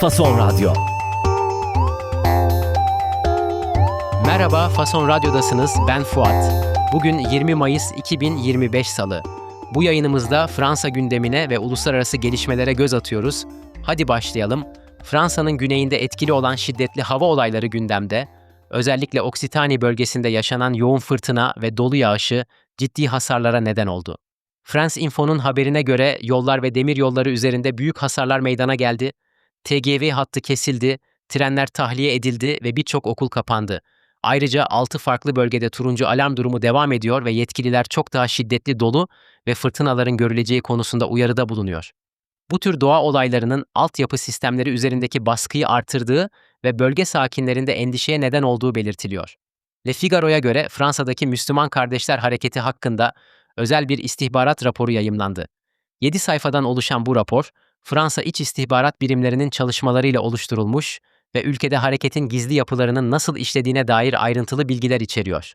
Fason Radyo. Merhaba, Fason Radyo'dasınız. Ben Fuat. Bugün 20 Mayıs 2025 Salı. Bu yayınımızda Fransa gündemine ve uluslararası gelişmelere göz atıyoruz. Hadi başlayalım. Fransa'nın güneyinde etkili olan şiddetli hava olayları gündemde. Özellikle Oksitani bölgesinde yaşanan yoğun fırtına ve dolu yağışı ciddi hasarlara neden oldu. France Info'nun haberine göre yollar ve demir yolları üzerinde büyük hasarlar meydana geldi. TGV hattı kesildi, trenler tahliye edildi ve birçok okul kapandı. Ayrıca 6 farklı bölgede turuncu alarm durumu devam ediyor ve yetkililer çok daha şiddetli dolu ve fırtınaların görüleceği konusunda uyarıda bulunuyor. Bu tür doğa olaylarının altyapı sistemleri üzerindeki baskıyı artırdığı ve bölge sakinlerinde endişeye neden olduğu belirtiliyor. Le Figaro'ya göre Fransa'daki Müslüman Kardeşler Hareketi hakkında özel bir istihbarat raporu yayımlandı. 7 sayfadan oluşan bu rapor, Fransa iç istihbarat birimlerinin çalışmalarıyla oluşturulmuş ve ülkede hareketin gizli yapılarının nasıl işlediğine dair ayrıntılı bilgiler içeriyor.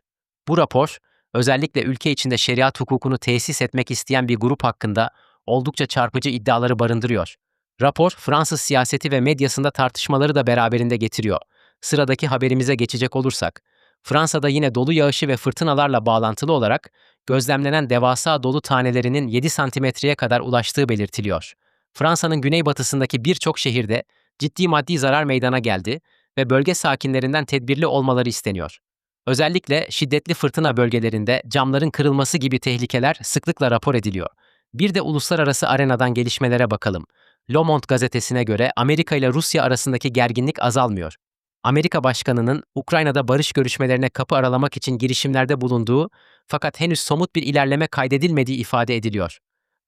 Bu rapor, özellikle ülke içinde şeriat hukukunu tesis etmek isteyen bir grup hakkında oldukça çarpıcı iddiaları barındırıyor. Rapor, Fransız siyaseti ve medyasında tartışmaları da beraberinde getiriyor. Sıradaki haberimize geçecek olursak, Fransa'da yine dolu yağışı ve fırtınalarla bağlantılı olarak gözlemlenen devasa dolu tanelerinin 7 santimetreye kadar ulaştığı belirtiliyor. Fransa'nın güneybatısındaki birçok şehirde ciddi maddi zarar meydana geldi ve bölge sakinlerinden tedbirli olmaları isteniyor. Özellikle şiddetli fırtına bölgelerinde camların kırılması gibi tehlikeler sıklıkla rapor ediliyor. Bir de uluslararası arenadan gelişmelere bakalım. Le Monde gazetesine göre Amerika ile Rusya arasındaki gerginlik azalmıyor. Amerika Başkanı'nın Ukrayna'da barış görüşmelerine kapı aralamak için girişimlerde bulunduğu fakat henüz somut bir ilerleme kaydedilmediği ifade ediliyor.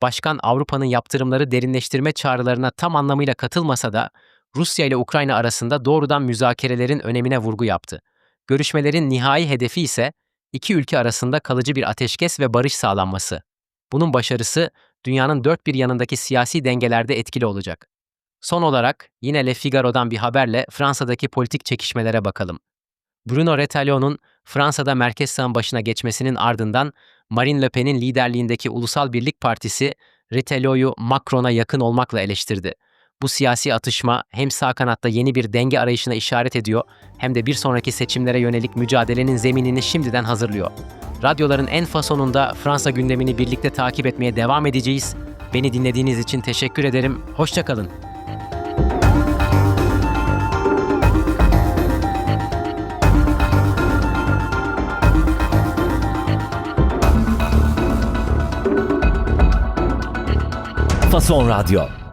Başkan Avrupa'nın yaptırımları derinleştirme çağrılarına tam anlamıyla katılmasa da Rusya ile Ukrayna arasında doğrudan müzakerelerin önemine vurgu yaptı. Görüşmelerin nihai hedefi ise iki ülke arasında kalıcı bir ateşkes ve barış sağlanması. Bunun başarısı dünyanın dört bir yanındaki siyasi dengelerde etkili olacak. Son olarak yine Le Figaro'dan bir haberle Fransa'daki politik çekişmelere bakalım. Bruno Retailleau'nun Fransa'da merkez sağın başına geçmesinin ardından Marine Le Pen'in liderliğindeki Ulusal Birlik Partisi Retailleau'yu Macron'a yakın olmakla eleştirdi. Bu siyasi atışma hem sağ kanatta yeni bir denge arayışına işaret ediyor hem de bir sonraki seçimlere yönelik mücadelenin zeminini şimdiden hazırlıyor. Radyoların en fasonunda Fransa gündemini birlikte takip etmeye devam edeceğiz. Beni dinlediğiniz için teşekkür ederim. Hoşçakalın. Fason Radyo.